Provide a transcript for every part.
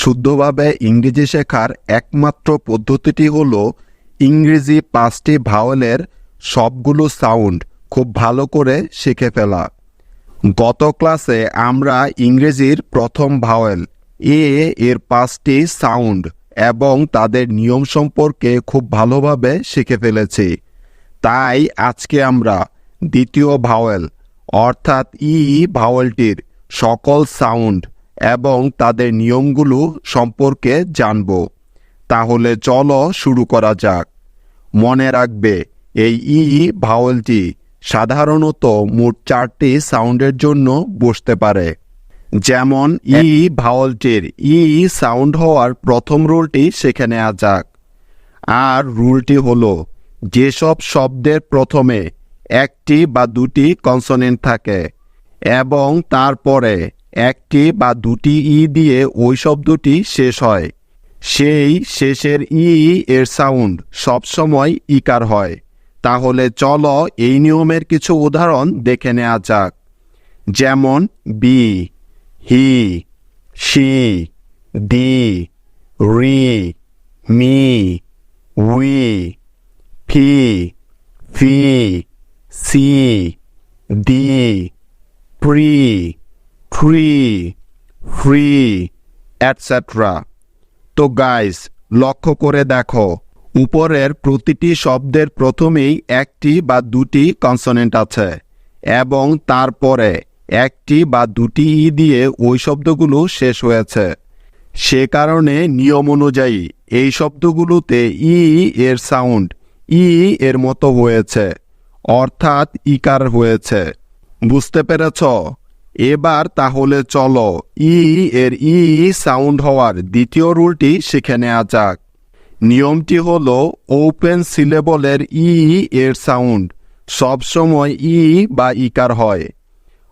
শুদ্ধভাবে ইংরেজি শেখার একমাত্র পদ্ধতিটি হল ইংরেজি পাঁচটি ভাওয়েলের সবগুলো সাউন্ড খুব ভালো করে শিখে ফেলা। গত ক্লাসে আমরা ইংরেজির প্রথম ভাওয়েল, এ এর পাঁচটি সাউন্ড এবং তাদের নিয়ম সম্পর্কে খুব ভালোভাবে শিখে ফেলেছি। তাই আজকে আমরা দ্বিতীয় ভাওয়েল, অর্থাৎ ই ভাওয়েলটির সকল সাউন্ড এবং তাদের নিয়মগুলো সম্পর্কে জানব। তাহলে চলো শুরু করা যাক। মনে রাখবে, এই ই ভাওয়েলটি সাধারণত মোট চারটি সাউন্ডের জন্য বসতে পারে। যেমন ই ভাওয়েলটির ই সাউন্ড হওয়ার প্রথম রুলটি শিখে নেওয়া যাক। আর রুলটি হল, যেসব শব্দের প্রথমে একটি বা দুটি কনসোনেন্ট থাকে এবং তারপরে একটি বা দুটি ই দিয়ে ওই শব্দটি শেষ হয়। সেই শেষের ই এর সাউন্ড সবসময় ইকার হয়। তাহলে চলো এই নিয়মের কিছু উদাহরণ দেখে নেওয়া যাক। যেমন, B, he she the, re, me, we, fee fee, she, the, pre. Free free et cetera তো গাইস লক্ষ্য করে দেখো, উপরের প্রতিটি শব্দের প্রথমেই একটি বা দুটি কনসোনেন্ট আছে এবং তারপরে একটি বা দুটি ই দিয়ে ওই শব্দগুলো শেষ হয়েছে। সে কারণে নিয়ম অনুযায়ী এই শব্দগুলোতে ই এর সাউন্ড ই এর মতো হয়েছে, অর্থাৎ ইকার হয়েছে। বুঝতে পেরেছ? এবার তাহলে চলো, ই এর ই সাউন্ড হওয়ার দ্বিতীয় রুলটি শিখে নেওয়া যাক। নিয়মটি হল ওপেন সিলেবলের ই এর সাউন্ড সবসময় ই বা ইকার হয়।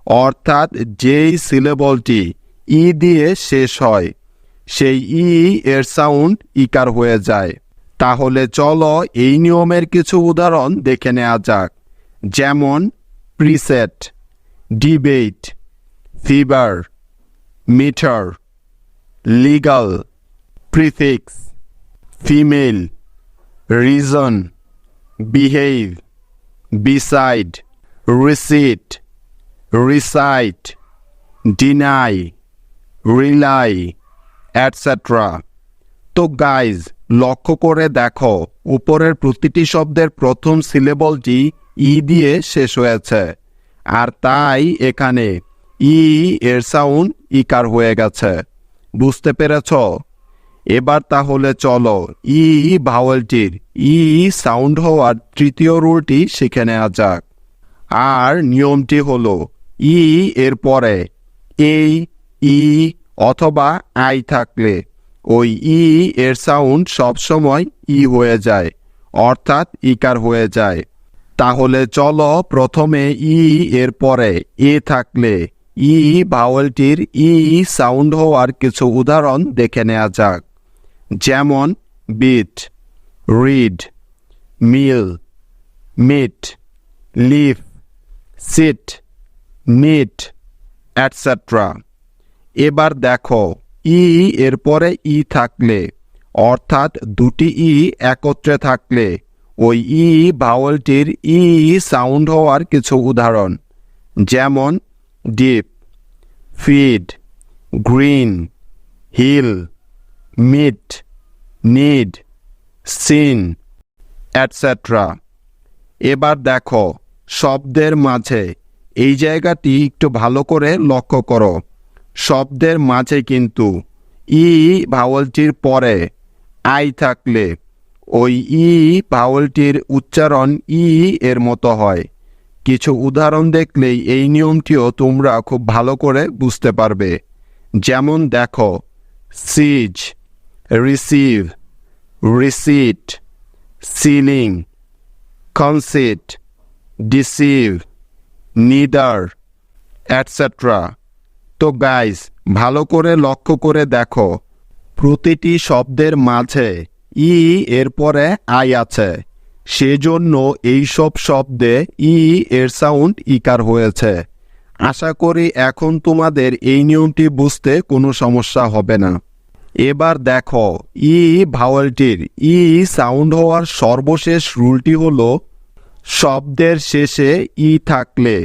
অর্থাৎ যেই সিলেবলটি ই দিয়ে শেষ হয়, সেই ই এর সাউন্ড ইকার হয়ে যায়। তাহলে চলো এই নিয়মের কিছু উদাহরণ দেখে নেওয়া যাক, যেমন, preset, debate fever meter legal prefix female reason behave beside receipt recite deny rely et cetera তো গাইজ লক্ষ্য করে দেখো, উপরের প্রতিটি শব্দের প্রথম সিলেবলটি ই দিয়ে শেষ হয়েছে। আর তাই এখানে ই এর সাউন্ড ইকার হয়ে গেছে। বুঝতে পেরেছ? এবার তাহলে চলো, ই ভাওয়েলটির, ই সাউন্ড হওয়ার তৃতীয় রুলটি শিখে নেওয়া যাক। আর নিয়মটি হলো, ই এর পরে এই, ই অথবা আই থাকলে ওই ই এর সাউন্ড সবসময় ই হয়ে যায়, অর্থাৎ ইকার হয়ে যায়। তাহলে চলো প্রথমে ই এর পরে এ থাকলে ই ভাওয়েলটির ই সাউন্ড হওয়ার কিছু উদাহরণ দেখে নেওয়া যাক। যেমন, beat, read, meal, meet, leaf, seat, meet et cetera এবার দেখো, ই এর পরে ই থাকলে, অর্থাৎ দুটি ই একত্রে থাকলে, ওই ই ভাওয়েলটির ই সাউন্ড হওয়ার কিছু উদাহরণ। যেমন deep feed green hill meet need seen et cetera এবার দেখো, শব্দের মাঝে এই জায়গাটি একটু ভালো করে লক্ষ্য করো। শব্দের মাঝে কিন্তু ই ভাওয়েলটির পরে আই থাকলে ওই ই ভাওয়েলটির উচ্চারণ ই এর মতো হয়। কিছু উদাহরণ দেখলেই এই নিয়মটিও তোমরা খুব ভালো করে বুঝতে পারবে। যেমন দেখো, seize, receive, receipt, ceiling, conceit, deceive neither et cetera তো গাইস, ভালো করে লক্ষ্য করে দেখো, প্রতিটি শব্দের মাঝে ই এর পরে আই আছে। সেজন্য এইসব শব্দে ই এর সাউন্ড ইকার হয়েছে। আশা করি এখন তোমাদের এই নিয়মটি বুঝতে কোনো সমস্যা হবে না। এবার দেখো, ই ভাওয়েলটির, ই সাউন্ড হওয়ার সর্বশেষ রুলটি হলো, শব্দের শেষে ই থাকলে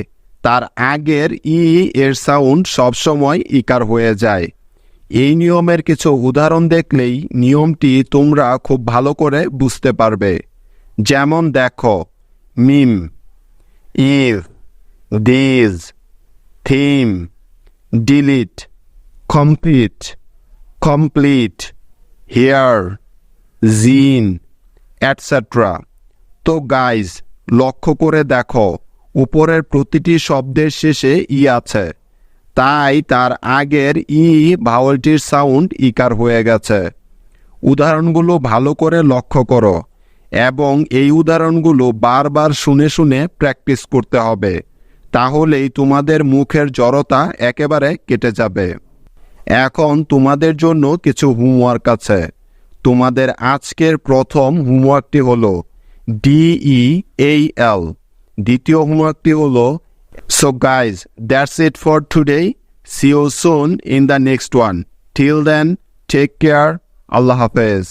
তার আগের ই এর সাউন্ড সবসময় ইকার হয়ে যায়। এই নিয়মের কিছু উদাহরণ দেখলেই নিয়মটি তোমরা খুব ভালো করে বুঝতে পারবে। যেমন দেখো, meme eve these, theme, delete, complete complete, here, gene et cetera তো গাইজ, লক্ষ্য করে দেখো, উপরের প্রতিটি শব্দের শেষে ই আছে। তাই তার আগের ই ভাওয়ালটির সাউন্ড ইকার হয়ে গেছে। উদাহরণগুলো ভালো করে লক্ষ্য করো। এবং এই উদাহরণগুলো বারবার শুনে শুনে প্র্যাকটিস করতে হবে, তাহলেই তোমাদের মুখের জড়তা একেবারে কেটে যাবে। এখন তোমাদের জন্য কিছু হোমওয়ার্ক আছে। তোমাদের আজকের প্রথম হোমওয়ার্কটি হলো ডিই এই এল দ্বিতীয় হোমওয়ার্কটি হলো so guys that's it for today see you soon in the next one till then take care আল্লাহ হাফেজ।